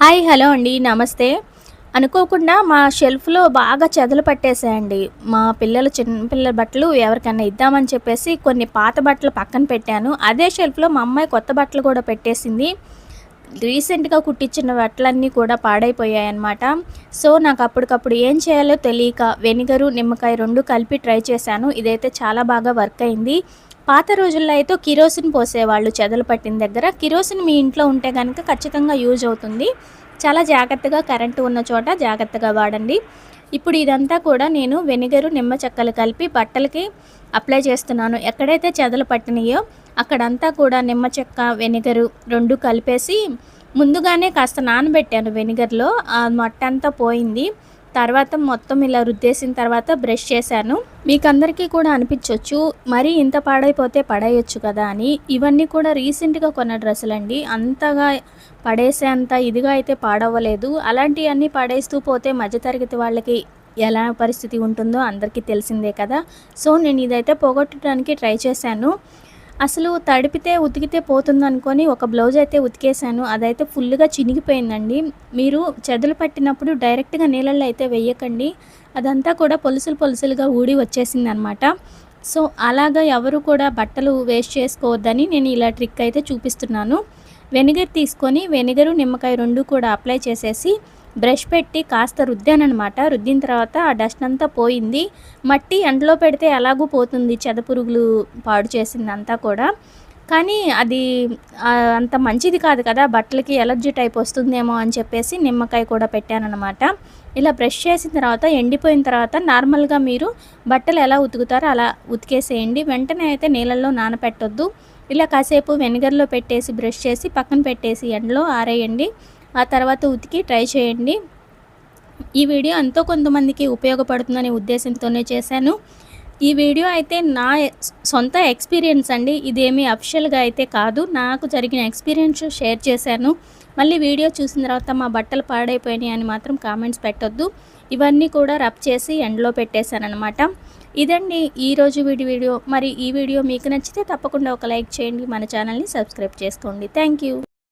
Hi hello అండి నమస్తే. అనుకోకుండా మా షెల్ఫ్లో బాగా చెదలు పట్టేసాయండి మా పిల్లలు బట్టలు ఎవరికైనా ఇద్దామని చెప్పేసి కొన్ని పాత బట్టలు చిన్న పిల్లల బట్టలు ఎవరికైనా ఇద్దామని చెప్పేసి కొన్ని పాత బట్టలు పక్కన పెట్టాను. అదే షెల్ఫ్లో మా అమ్మాయి కొత్త బట్టలు కూడా పెట్టేసింది. రీసెంట్గా కుట్టించిన బట్టలన్నీ కూడా పాడైపోయాయి అన్నమాట సో నాకు అప్పటికప్పుడు ఏం చేయాలో తెలియక వెనిగరు నిమ్మకాయ రెండు కలిపి ట్రై చేశాను. ఇదైతే చాలా బాగా వర్క్ అయింది. పాత రోజుల్లో అయితే కిరోసిన్ పోసేవాళ్ళు చెదలు పట్టిన దగ్గర. కిరోసిన్ మీ ఇంట్లో ఉంటే కనుక ఖచ్చితంగా యూజ్ అవుతుంది. చాలా జాగ్రత్తగా కరెంటు ఉన్న చోట జాగ్రత్తగా వాడండి. ఇప్పుడు ఇదంతా కూడా నేను వెనిగరు నిమ్మ చెక్కలు కలిపి బట్టలకి అప్లై చేస్తున్నాను. ఎక్కడైతే చెదలు పట్టినాయో అక్కడంతా కూడా నిమ్మ చెక్క వెనిగరు రెండు కలిపేసి ముందుగానే కాస్త నానబెట్టాను వెనిగర్లో. ఆ మట్ట అంతా పోయింది. తర్వాత మొత్తం ఇలా రుద్దేసిన తర్వాత బ్రష్ చేశాను. మీకు అందరికీ కూడా అనిపించవచ్చు మరీ ఇంత పాడైపోతే పడేయచ్చు కదా అని. ఇవన్నీ కూడా రీసెంట్గా కొన్న డ్రెస్సులు అండి అంతగా పడేసేంత ఇదిగా అయితే పాడవ్వలేదు. అలాంటివన్నీ పడేస్తూ పోతే మధ్యతరగతి వాళ్ళకి ఎలా పరిస్థితి ఉంటుందో అందరికీ తెలిసిందే కదా. సో నేను ఇదైతే పోగొట్టడానికి ట్రై చేశాను. అసలు తడిపితే ఉతికితే పోతుంది అనుకొని ఒక బ్లౌజ్ అయితే ఉతికేసాను అదైతే ఫుల్గా చినిగిపోయిందండి. మీరు చెదలు పట్టినప్పుడు డైరెక్ట్గా నీళ్ళల్లో అయితే వేయకండి. అదంతా కూడా పొలుసులు పొలుసులుగా ఊడి వచ్చేసింది అనమాట సో అలాగా ఎవరు కూడా బట్టలు వేస్ట్ చేసుకోవద్దని నేను ఇలా ట్రిక్ అయితే చూపిస్తున్నాను. వెనిగర్ తీసుకొని వెనిగరు నిమ్మకాయ రెండు కూడా అప్లై చేసేసి బ్రష్ పెట్టి కాస్త రుద్దానమాట రుద్దిన తర్వాత ఆ డస్ట్ అంతా పోయింది. మట్టి ఎండలో పెడితే ఎలాగూ పోతుంది చెదపురుగులు పాడు చేసింది అంతా కూడా. కానీ అది అంత మంచిది కాదు కదా బట్టలకి ఎలర్జీ టైప్ వస్తుందేమో అని చెప్పేసి నిమ్మకాయ కూడా పెట్టానమాట ఇలా బ్రష్ చేసిన తర్వాత ఎండిపోయిన తర్వాత నార్మల్గా మీరు బట్టలు ఎలా ఉతుకుతారో అలా ఉతికేసేయండి. వెంటనే అయితే నీళ్ళల్లో నానపెట్టొద్దు. ఇలా కాసేపు వెనిగర్లో పెట్టేసి బ్రష్ చేసి పక్కన పెట్టేసి ఎండలో ఆరేయండి. ఆ తర్వాత ఉతికి ట్రై చేయండి. ఈ వీడియో ఎంతో కొంతమందికి ఉపయోగపడుతుందనే ఉద్దేశంతోనే చేశాను. ఈ వీడియో అయితే నా సొంత ఎక్స్పీరియన్స్ అండి. ఇదేమీ అఫిషియల్గా అయితే కాదు. నాకు జరిగిన ఎక్స్పీరియన్స్ షేర్ చేశాను. మళ్ళీ వీడియో చూసిన తర్వాత మా బట్టలు పాడైపోయినాయి అని మాత్రం కామెంట్స్ పెట్టొద్దు. ఇవన్నీ కూడా రబ్ చేసి ఎండలో పెట్టేశానమాట ఇదండి ఈరోజు వీడి వీడియో. మరి ఈ వీడియో మీకు నచ్చితే తప్పకుండా ఒక లైక్ చేయండి. మన ఛానల్ని సబ్స్క్రైబ్ చేసుకోండి. Thank you